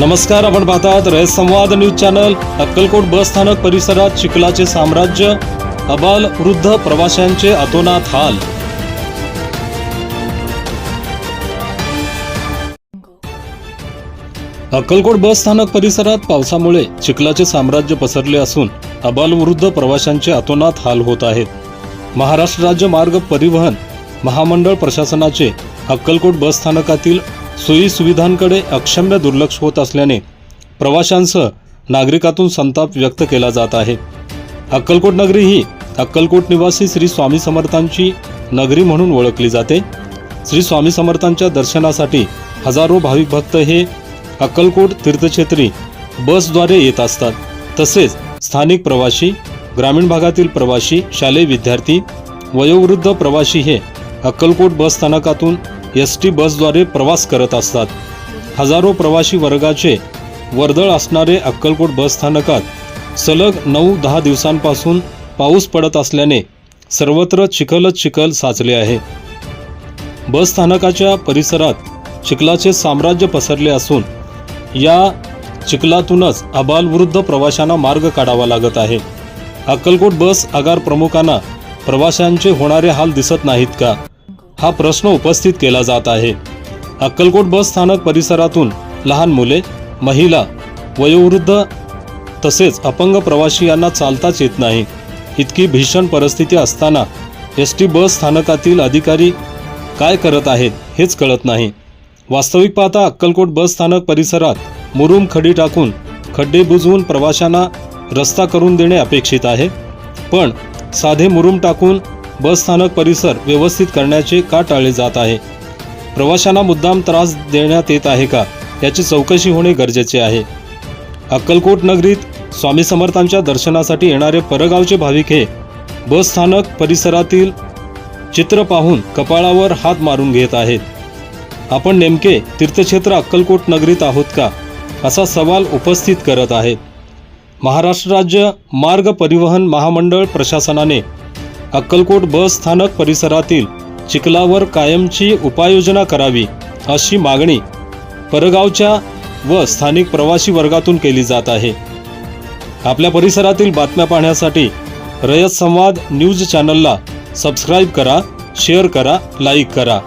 नमस्कार आपण पाहतात रयत संवाद न्यूज चॅनल अक्कलकोट बस स्थानक परिसरात चिखलाचे साम्राज्य अबाल वृद्ध प्रवाशांचे अतोनात हाल. अक्कलकोट बस स्थानक परिसरात पावसामुळे चिखलाचे साम्राज्य पसरले असून अबालवृद्ध प्रवाशांचे अतोनात हाल होत आहेत. महाराष्ट्र राज्य मार्ग परिवहन महामंडळ प्रशासनाचे अक्कलकोट बस स्थानकातील सोयी सुविधांकडे अक्षम्य दुर्लक्ष होत असल्याने प्रवाशांसह नागरिकातून संताप व्यक्त केला जात आहे. अक्कलकोट नगरी ही अक्कलकोट निवासी श्री स्वामी समर्थांची नगरी म्हणून ओळखली जाते. श्री स्वामी समर्थांच्या दर्शनासाठी हजारो भाविक भक्त हे अक्कलकोट तीर्थक्षेत्री बसद्वारे येत असतात. तसेच स्थानिक प्रवासी ग्रामीण भागातील प्रवासी शालेय विद्यार्थी वयोवृद्ध प्रवासी हे अक्कलकोट बस स्थानकातून एस टी बसद्वारे प्रवास करत असतात. हजारो प्रवासी वर्गाचे वर्दळ असणारे अक्कलकोट बस स्थानकात सलग नऊ दहा दिवसांपासून पाऊस पडत असल्याने सर्वत्र चिखलच चिखल साचले आहे. बस स्थानकाच्या परिसरात चिखलाचे साम्राज्य पसरले असून या चिखलातूनच अबालवृद्ध प्रवाशांना मार्ग काढावा लागत आहे. अक्कलकोट बस आगार प्रमुखांना प्रवाशांचे होणारे हाल दिसत नाहीत का? हा प्रश्न उपस्थित केला जात आहे. अक्कलकोट बस स्थानक परिसरातून लहान मुले महिला वयोवृद्ध तसेच अपंग प्रवासी यांना चालताच येत नाही. इतकी भीषण परिस्थिती असताना एस टी बस स्थानकातील अधिकारी काय करत आहेत हेच कळत नाही. वास्तविक पाहता अक्कलकोट बस स्थानक परिसरात मुरुम खडी टाकून खड्डे बुजवून प्रवाशांना रस्ता करून देणे अपेक्षित आहे. पण साधे मुरुम टाकून बस स्थानक परिसर व्यवस्थित करण्याचे का टाळले जात आहे? प्रवाशांना मुद्दाम त्रास देण्यात येत आहे का? याची चौकशी होणे गरजेचे आहे. अक्कलकोट नगरीत स्वामी समर्थांच्या दर्शनासाठी येणारे परगावचे भाविक हे बस स्थानक परिसरातील चित्र पाहून कपाळावर हात मारून घेत आहेत. आपण नेमके तीर्थक्षेत्र अक्कलकोट नगरीत आहोत का? असा सवाल उपस्थित करत आहेत. महाराष्ट्र राज्य मार्ग परिवहन महामंडळ प्रशासनाने अक्कलकोट बस स्थानक परिसरातील चिखलावर कायमची उपाययोजना करावी अशी मागणी परगावच्या व स्थानिक प्रवासी वर्गातून केली जात आहे. आपल्या परिसरातील बातम्या पाहण्यासाठी रयत संवाद न्यूज चॅनलला सबस्क्राईब करा शेअर करा लाईक करा.